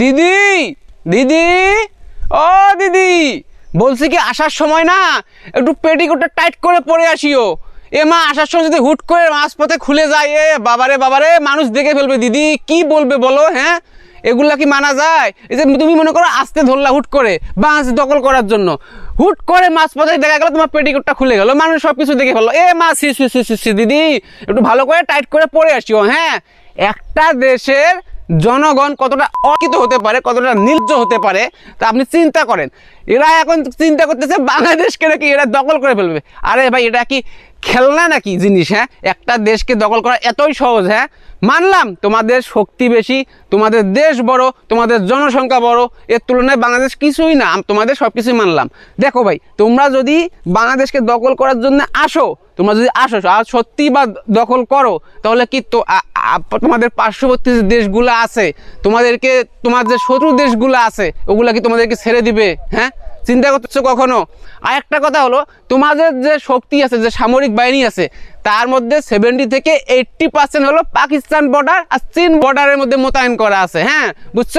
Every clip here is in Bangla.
দিদি দিদি, ও দিদি, বলছি কি আসার সময় না একটু পেটিকোটটা টাইট করে পরে আসিও। এ মা, আসার সময় যদি হুট করে মাঝপথে খুলে যায়, এ বাবারে বাবারে, মানুষ দেখে ফেলবে। দিদি, কি বলবে বলো হ্যাঁ? এগুলা কি মানা যায়? এই যে তুমি মনে করো আসতে ধরলা হুট করে, বাঁশ দখল করার জন্য। হুট করে মাঝপথে দেখা গেল তোমার পেটিকোটটা খুলে গেল, মানুষ সব কিছু দেখে ফেলল। এ মা সি সি সি দিদি, একটু ভালো করে টাইট করে পরে আসিও হ্যাঁ? একটা দেশের জনগণ কতটা অকিত হতে পারে, কতটা নির্জ হতে পারে, তা আপনি চিন্তা করেন। এরা এখন চিন্তা করতেছে, বাংলাদেশকে নাকি এরা দখল করে ফেলবে। আরে ভাই, এটা কি খেলনা নাকি জিনিস হ্যাঁ? একটা দেশকে দখল করা এতই সহজ হ্যাঁ? মানলাম তোমাদের শক্তি বেশি, তোমাদের দেশ বড়, তোমাদের জনসংখ্যা বড়, এর তুলনায় বাংলাদেশ কিছুই না তোমাদের সব কিছুই মানলাম। দেখো ভাই, তোমরা যদি বাংলাদেশকে দখল করার জন্য আসো, তোমরা যদি আসো, আর সত্যি বা দখল করো, তাহলে কি তো তোমাদের পার্শ্ববর্তী যে দেশগুলো আছে, তোমাদেরকে, তোমার যে শত্রু দেশগুলো আছে, ওগুলা কি তোমাদেরকে ছেড়ে দিবে হ্যাঁ? চিন্তা করতেছো কখনো? আর একটা কথা হলো, তোমাদের যে শক্তি আছে, যে সামরিক বাহিনী আছে, তার মধ্যে সেভেন্টি থেকে এইট্টি পার্সেন্ট হলো পাকিস্তান বর্ডার আর চীন বর্ডারের মধ্যে মোতায়েন করা আছে হ্যাঁ? বুঝছ?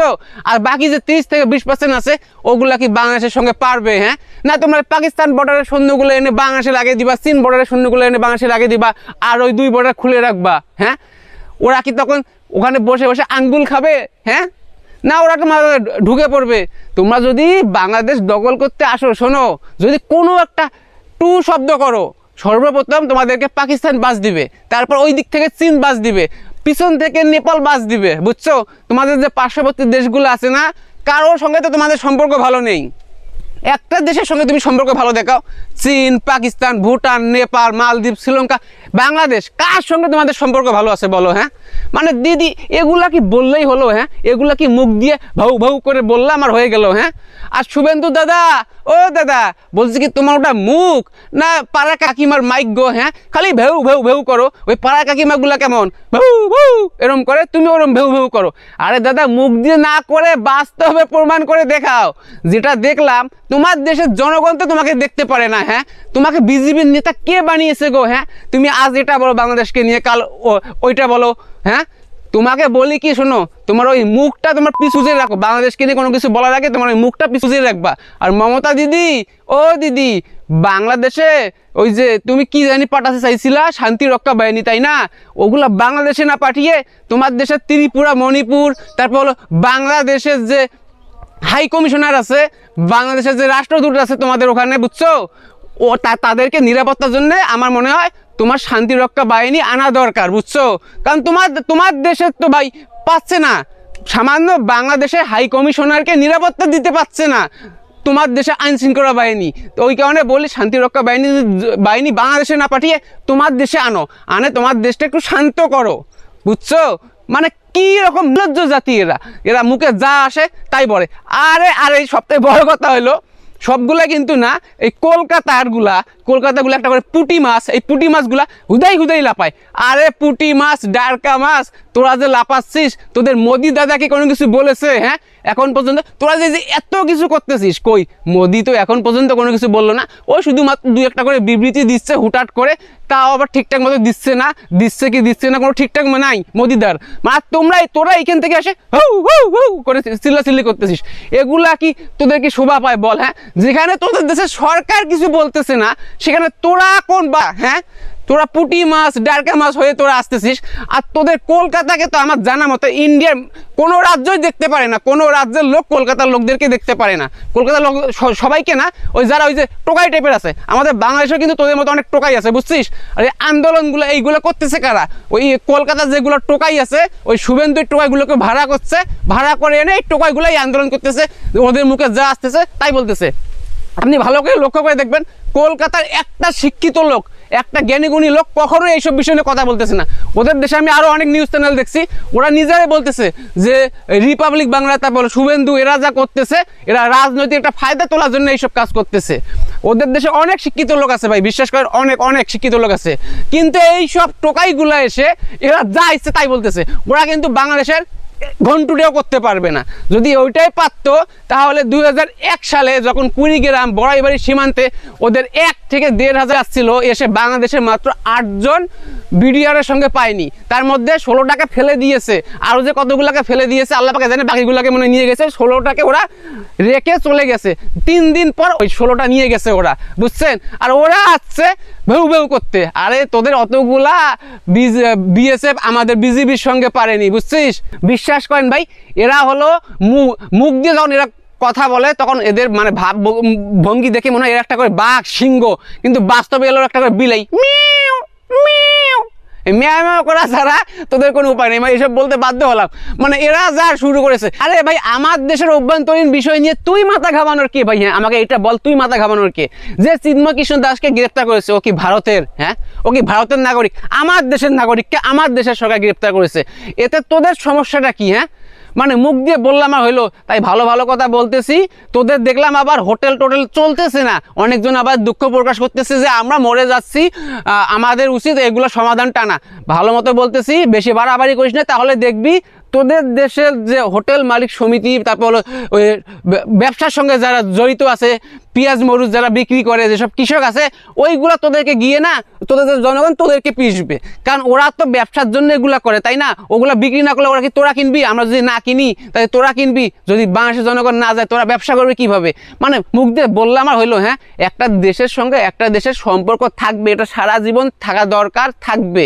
আর বাকি যে তিরিশ থেকে বিশ পার্সেন্ট আছে, ওগুলা কি বাংলাদেশের সঙ্গে পারবে হ্যাঁ? না, তোমরা পাকিস্তান বর্ডারের সৈন্যগুলো এনে বাংলাদেশে লাগিয়ে দিবা, চীন বর্ডারের সৈন্যগুলো এনে বাংলাদেশে লাগিয়ে দিবা, আর ওই দুই বর্ডার খুলে রাখবা হ্যাঁ? ওরা কি তখন ওখানে বসে বসে আঙ্গুল খাবে হ্যাঁ? না, ওরা তোমার ঢুকে পড়বে। তোমরা যদি বাংলাদেশ দখল করতে আসো, শোনো, যদি কোনো একটা টু শব্দ করো, সর্বপ্রথম তোমাদেরকে পাকিস্তান বাস দিবে, তারপর ওই দিক থেকে চীন বাস দিবে, পিছন থেকে নেপাল বাস দিবে, বুঝছ? তোমাদের যে পার্শ্ববর্তী দেশগুলো আছে না, কারোর সঙ্গে তো তোমাদের সম্পর্ক ভালো নেই। একটা দেশের সঙ্গে তুমি সম্পর্ক ভালো দেখাও। চীন, পাকিস্তান, ভুটান, নেপাল, মালদ্বীপ, শ্রীলঙ্কা, বাংলাদেশ, কার সঙ্গে তোমাদের সম্পর্ক ভালো আছে বলো হ্যাঁ? মানে দিদি, এগুলা কি বললেই হলো হ্যাঁ? এগুলা কি মুখ দিয়ে ভাউ ভাউ করে বললাম আর হয়ে গেল হ্যাঁ? আর শুভেন্দু দাদা, ও দাদা, বলছি কি তোমার ওটা মুখ? না, পাড়া কাকিমার মাইক গো হ্যাঁ? খালি ভেউ ভেউ ভেউ করো, ওই পাড়া কাকিমাগুলা কেমন? ভেউ ভেউ, এরম করে তুমি ওরম ভেউ ভেউ করো। আরে দাদা, মুখ দিয়ে না করে বাস্তবে প্রমাণ করে দেখাও। যেটা দেখলাম তোমার দেশের জনগণ তো তোমাকে দেখতে পারে না হ্যাঁ? তোমাকে বিজেপির নেতা কে বানিয়েছে গো হ্যাঁ? তুমি আজ এটা বলো বাংলাদেশকে নিয়ে, কাল ওইটা বলো হ্যাঁ? তোমাকে বলি কি, শোনো, তোমার ওই মুখটা তোমার পিছুজে রাখো, বাংলাদেশকে নিয়ে কোনো কিছু বলার আগে তোমার ওই মুখটা পিছুজে রাখবা। আর মমতা দিদি, ও দিদি, বাংলাদেশে ওই যে তুমি কি জানি পাঠাতে চাইছিলা, শান্তি রক্ষা বাহিনী, তাই না? ওগুলা বাংলাদেশে না পাঠিয়ে তোমার দেশের ত্রিপুরা, মণিপুর, তারপর হলো বাংলাদেশের যে হাই কমিশনার আছে, বাংলাদেশের যে রাষ্ট্রদূত আছে তোমাদের ওখানে, বুঝছ? ও তাদেরকে নিরাপত্তার জন্য আমার মনে হয় তোমার শান্তি রক্ষা বাহিনী আনা দরকার, বুঝছ? কারণ তোমার তোমার দেশের তো ভাই পাচ্ছে না। সামান্য বাংলাদেশের হাই কমিশনারকে নিরাপত্তা দিতে পারছে না তোমার দেশে আইন শৃঙ্খলা বাহিনী। তো ওই কারণে বলি শান্তি রক্ষা বাহিনী বাহিনী বাংলাদেশে না পাঠিয়ে তোমার দেশে আনো, আনে তোমার দেশটা একটু শান্ত করো, বুঝছ? মানে কি রকম লজ্জ জাতি এরা? এরা মুখে যা আসে তাই বলে। আরে আরে সবথেকে বড় কথা হলো, সবগুলা কিন্তু না, এই কলকাতারগুলা কলকাতাগুলো একটা করে পুটি মাছ, এই পুটি মাছগুলা হুদাই হুদাই লাপায় আরে, পুটি মাছ, ডারকা মাছ তোরা যে লাপাচ্ছিস তোদের মোদি দাদাকে কোনো কিছু বলেছে হ্যাঁ? এখন পর্যন্ত তোরা যে এত কিছু করতেছিস, কই? মোদি তো এখন পর্যন্ত কোনো কিছু বলল না। ও শুধুমাত্র দু একটা করে বিবৃতি দিচ্ছে হুটাট করে, তাও আবার ঠিকঠাক মতো দিচ্ছে না। দিচ্ছে কি দিচ্ছে না কোনো ঠিকঠাক নাই, মোদিদার। মানে তোমরাই, তোরা এখান থেকে আসে হউ হউ হউ করে চিল্লাচিল্লি করতেছিস। এগুলা কি তোদের কি শোভা পায় বল হ্যাঁ? যেখানে তোদের দেশের সরকার কিছু বলতেছে না, সেখানে তোরা কোন বা হ্যাঁ? তোরা পুটি মাছ, ডারকা মাছ হয়ে তোরা আসতেছিস। আর তোদের কলকাতাকে তো আমার জানা মতো ইন্ডিয়ার কোনো রাজ্যই দেখতে পারে না। কোনো রাজ্যের লোক কলকাতার লোকদেরকে দেখতে পারে না। কলকাতার লোক সবাইকে না, ওই যারা ওই যে টোকাই টাইপের আছে, আমাদের বাংলাদেশেও কিন্তু তোদের মতো অনেক টোকাই আছে, বুঝছিস? আর এই আন্দোলনগুলো, এইগুলো করতেছে কারা? ওই কলকাতার যেগুলো টোকাই আছে, ওই শুভেন্দুর টোকাইগুলোকে ভাড়া করছে, ভাড়া করে এনে এই টোকাইগুলাই আন্দোলন করতেছে, ওদের মুখে যা আসতেছে, তাই বলতেছে। আপনি ভালো করে লক্ষ্য করে দেখবেন, কলকাতার একটা শিক্ষিত লোক একটা জ্ঞানীগুণী লোক কখনো এইসব বিষয় নিয়ে কথা বলতেছে না। ওদের দেশে আমি আরও অনেক নিউজ চ্যানেল দেখছি, ওরা নিজেরাই বলতেছে যে রিপাবলিক বাংলা, তারপর শুভেন্দু, এরা যা করতেছে, এরা রাজনৈতিক একটা ফায়দা তোলার জন্য এইসব কাজ করতেছে। ওদের দেশে অনেক শিক্ষিত লোক আছে ভাই, বিশ্বাস করেন, অনেক অনেক শিক্ষিত লোক আছে। কিন্তু এই সব টোকাইগুলো এসে, এরা যা ইচ্ছে তাই বলতেছে। ওরা কিন্তু বাংলাদেশের ঘন্টুটাও করতে পারবে না। যদি ওইটাই পারতো, তাহলে দু হাজার এক সালে যখন কুড়িগ্রাম বড়াইবাড়ি সীমান্তে ওদের এক থেকে দেড় হাজার আসছিল, এসে বাংলাদেশের মাত্র আটজন বিডিআরের সঙ্গে পায়নি। তার মধ্যে ষোলোটাকে ফেলে দিয়েছে। আরও যে কতগুলোকে ফেলে দিয়েছে, আল্লাহ পাকে জানে, বাকিগুলোকে মনে নিয়ে গেছে, ষোলোটাকে ওরা রেখে চলে গেছে। তিন দিন পর ওই ষোলোটা নিয়ে গেছে ওরা, বুঝছেন? আর ওরা আসছে ভেউ ভেউ করতে। আরে, তোদের অতগুলা বিএসএফ আমাদের বিজিবির সঙ্গে পারেনি, বুঝছিস? বিশ্বাস করেন ভাই, এরা হলো মুখ দিয়ে যখন এরা কথা বলে, তখন এদের মানে ভাব ভঙ্গি দেখে মনে হয় এরা একটা করে বাঘ, সিংহ। কিন্তু বাস্তবে এলো একটা করে বিলাই। ম্যাও করা ছাড়া তোদের কোনো উপায় নেই। মানে এসব বলতে বাধ্য হলাম। মানে এরা যা শুরু করেছে। আরে ভাই, আমার দেশের অভ্যন্তরীণ বিষয় নিয়ে তুই মাথা ঘামানোর কে? ভাই হ্যাঁ আমাকে এটা বল, তুই মাথা ঘামানোর কে? যে চিন্ময় দাসকে গ্রেপ্তার করেছে, ও কি ভারতের? হ্যাঁ? ও কি ভারতের নাগরিক? আমার দেশের নাগরিককে আমার দেশের সরকার গ্রেপ্তার করেছে। এতে তোদের সমস্যাটা কি হ্যাঁ? মানে মুখ দিয়ে বললাম আর হইল, তাই ভালো ভালো কথা বলতেছি। তোদের দেখলাম আবার হোটেল টোটেল চলতেছে না। অনেকজন আবার দুঃখ প্রকাশ করতেছে যে আমরা মরে যাচ্ছি আমাদের উচিত এগুলো সমাধান টানা ভালো মতো বলতেছি, বেশি বাড়াবাড়ি করিস না, তাহলে দেখবি তোদের দেশের যে হোটেল মালিক সমিতি, তারপর ওই ব্যবসার সঙ্গে যারা জড়িত আছে, পেঁয়াজ, মরুচ যারা বিক্রি করে, যেসব কৃষক আছে, ওইগুলো তোদেরকে গিয়ে না, তোদের জনগণ, তোদেরকে পিসবে কারণ ওরা তো ব্যবসার জন্য এগুলা করে, তাই না? ওগুলো বিক্রি না করলে ওরা কি তোরা কিনবি? আমরা যদি না কিনি, তাহলে তোরা কিনবি? যদি বাংলাদেশের জনগণ না যায়, তোরা ব্যবসা করবে কীভাবে? মানে মুখ দিয়ে বললাম আর হইল হ্যাঁ? একটা দেশের সঙ্গে একটা দেশের সম্পর্ক থাকবে, এটা সারা জীবন থাকা দরকার, থাকবে।